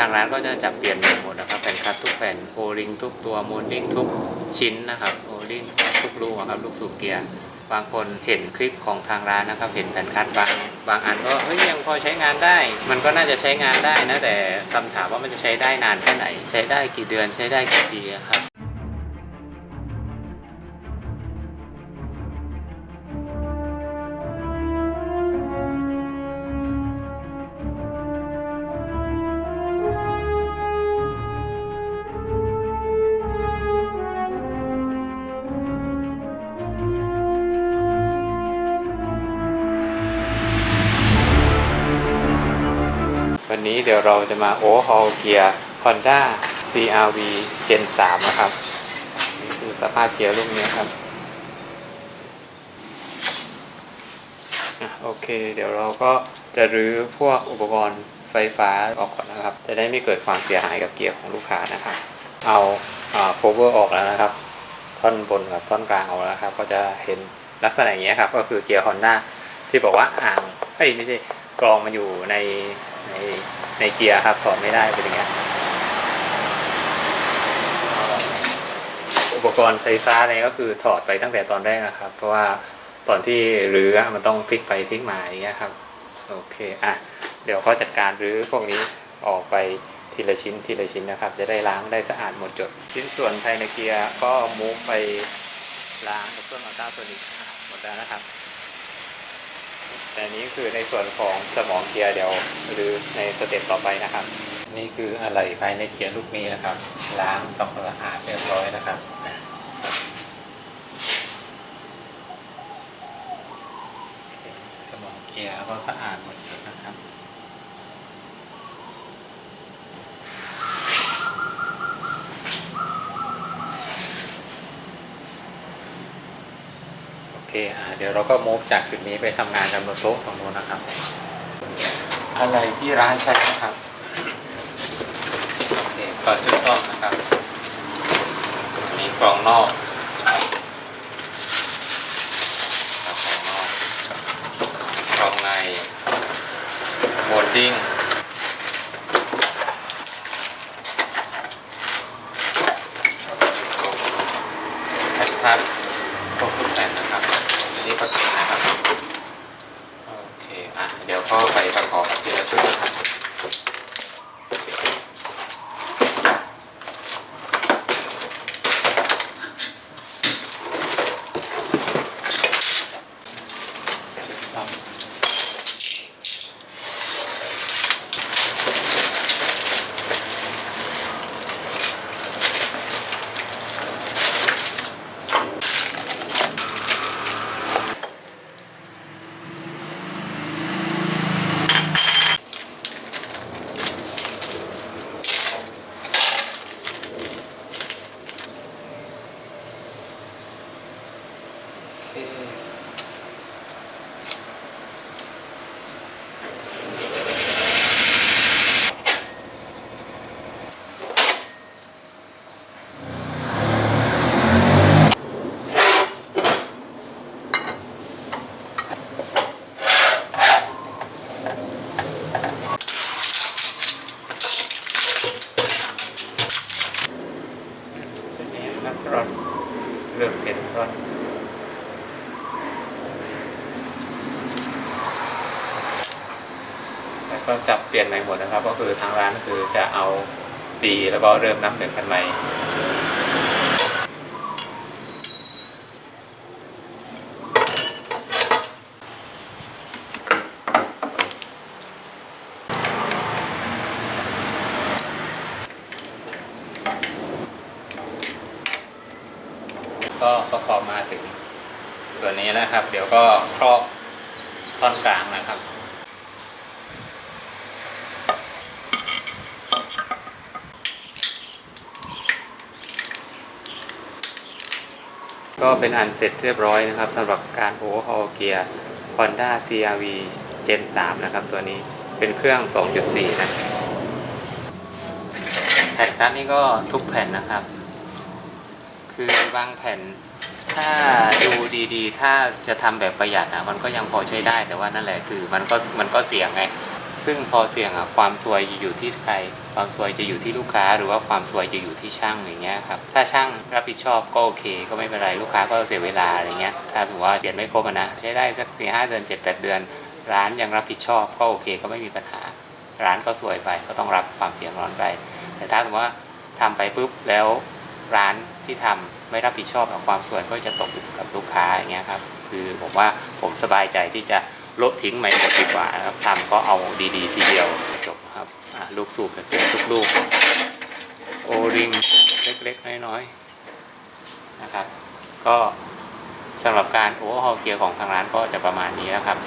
ทางร้านก็จะจับเปลี่ยนหม่หมดนะครับแผ่นคัดทุกแผ่นโอริงทุกตัวโมดดิ้งทุกชิ้นนะครับโอริงทุกลูกอะครับลูกสูบเกียร์บางคนเห็นคลิปของทางร้านนะครับ เห็นแผ่นคัดบางบางอันก็เฮ้ยยังพอใช้งานได้ มันก็น่าจะใช้งานได้นะแต่คำถามว่ามันจะใช้ได้นานแค่ไหน ใช้ได้กี่เดือนใช้ได้กี่ปีครับ วันนี้เดี๋ยวเราจะมาโอเวอร์ฮอลเกียร์ Honda CRV Gen 3 นะครับ นี่คือสภาพเกียร์รุ่นนี้ครับอะโอเค เดี๋ยวเราก็จะรื้อพวกอุปกรณ์ไฟฟ้าออกก่อนนะครับ จะได้ไม่เกิดความเสียหายกับเกียร์ของลูกค้านะครับ เอาอ่า cover ออกแล้วนะครับ ท่อนบนกับท่อนกลางออกแล้วครับ ก็จะเห็นลักษณะอย่างเงี้ครับ ก็คือเกียร์ Honda ที่บอกว่าอ่างเอ้ยไม่ใช่กรองมันอยู่ใน ในในเกียร์ครับถอดไม่ได้เป็นอย่างเงี้ยอุปกรณ์ไฟฟ้าอะไรก็คือถอดไปตั้งแต่ตอนแรกนะครับ เพราะว่าตอนที่รื้อมันต้องพลิกไปพลิกมาอย่างเงี้ยครับโอเคอะเดี๋ยวก็จัดการรื้อพวกนี้ออกไปทีละชิ้นทีละชิ้นนะครับ จะได้ล้างได้สะอาดหมดจด ชิ้นส่วนภายในเกียร์ก็มูฟไปล้างในเครื่องอัลตราโซนิกหมดแล้วนะครับ อันนี้คือในส่วนของสมองเกียร์เดี๋ยวหรือในสเต็ปต่อไปนะครับ นี่คืออะไรภายในเกียร์ลูกนี้นะครับ ล้างทำความสะอาดเรียบร้อยนะครับ สมองเกียร์ก็สะอาดหมดเลยนะครับ เคอ่าเดี๋ยวเราก็มูฟจากจุดนี้ไปทำงานดำรงโต๊ะตรงโน้นนะครับ อะไรที่ร้านใช้นะครับโอเคก่อนจุดต้อมนะครับอันนี้กล่องนอกครับกล่องนอกกล่องในโบดดิ้งแผ่นพัดพวกทุกแผ่นนะครับอันนี้ประกอบนะครับ โอเค อะ เดี๋ยวก็ไปประกอบกันทีละชุดนะครับ ร้อนเริ่มเป็นรอนแล้วก็จับเปลี่ยนใหม่หมดนะครับ ก็คือทางร้านก็คือจะเอาดีแล้วก็เริ่มนับหนึ่งกันใหม่ ก็ประกอบมาถึงส่วนนี้นะครับ เดี๋ยวก็ครอบท่อนกลางนะครับ ก็เป็นอันเสร็จเรียบร้อยนะครับสำหรับการโอเวอร์ฮอลเกียร์ Honda CRV Gen 3 นะครับ ตัวนี้เป็นเครื่อง 2.4 นะ แผ่นคัดนี่ก็ทุกแผ่นนะครับ คือบางแผ่น ถ้าดูดีๆ ถ้าจะทำแบบประหยัดนะมันก็ยังพอใช้ได้แต่ว่านั่นแหละคือมันก็มันก็เสี่ยงไงซึ่งพอเสี่ยงอะความซวยจะอยู่ที่ใคร ความซวยจะอยู่ที่ลูกค้า หรือว่าความซวยจะอยู่ที่ช่างอย่างเงี้ยครับถ้าช่างรับผิดชอบก็โอเค ก็ไม่เป็นไรลูกค้าก็เสียเวลาอะไรเงี้ยถ้าสมมติว่าเปลี่ยนไม่ครบนะใช้ได้สักสี่ห้าเดือนเจ็ดแปดเดือน ร้านยังรับผิดชอบก็โอเคก็ไม่มีปัญหา ร้านก็สวยไปก็ต้องรับความเสี่ยงร้อนไปแต่ถ้าสมมติว่าทำไปปุ๊บแล้ว ร้านที่ทำไม่รับผิดชอบกับความสวยก็จะตกอยู่กับลูกค้าอย่างเงี้ยครับคือผมว่าผมสบายใจที่จะลบทิ้งใหม่หมดดีกว่าครับทำก็เอาดีๆ ทีเดียวจบครับลูกสูบเป็นทุกลูกโอริงเล็กๆ น้อยๆนะครับ ก็สำหรับการโอเวอร์ฮอลเกียร์ของทางร้านก็จะประมาณนี้นะครับ